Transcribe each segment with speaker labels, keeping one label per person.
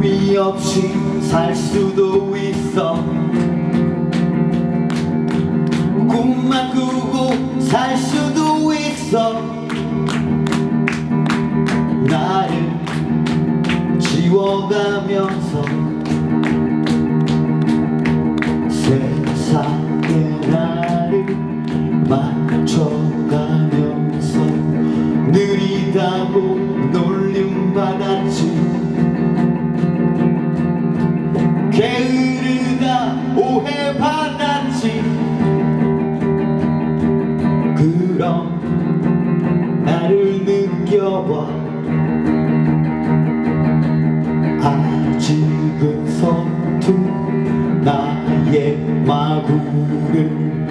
Speaker 1: 꿈이 없이 살 수도 있어. 꿈만 꾸고 살 수도 있어. 나를 지워가면서 세상에 나를 맞춰가면서 느리다고 느껴봐. 아직은 서툰 나의 마구를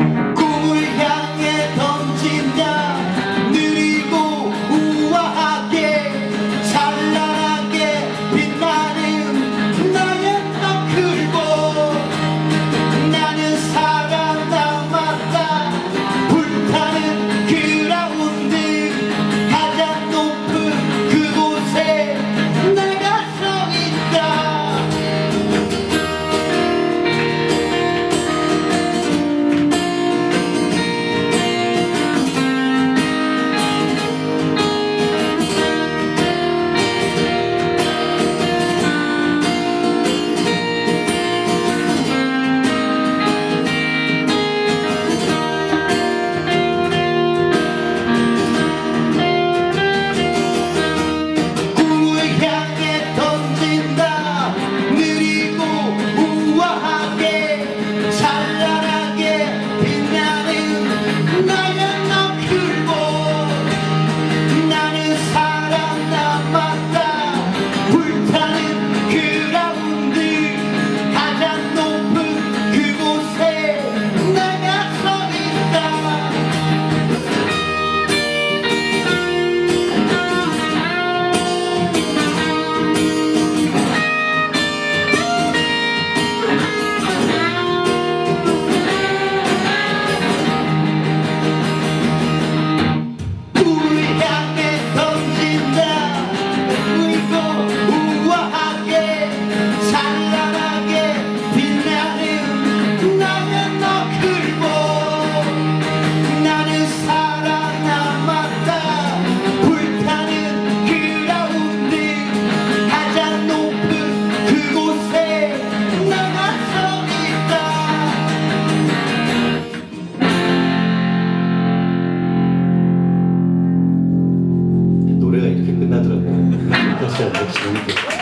Speaker 1: Excelente.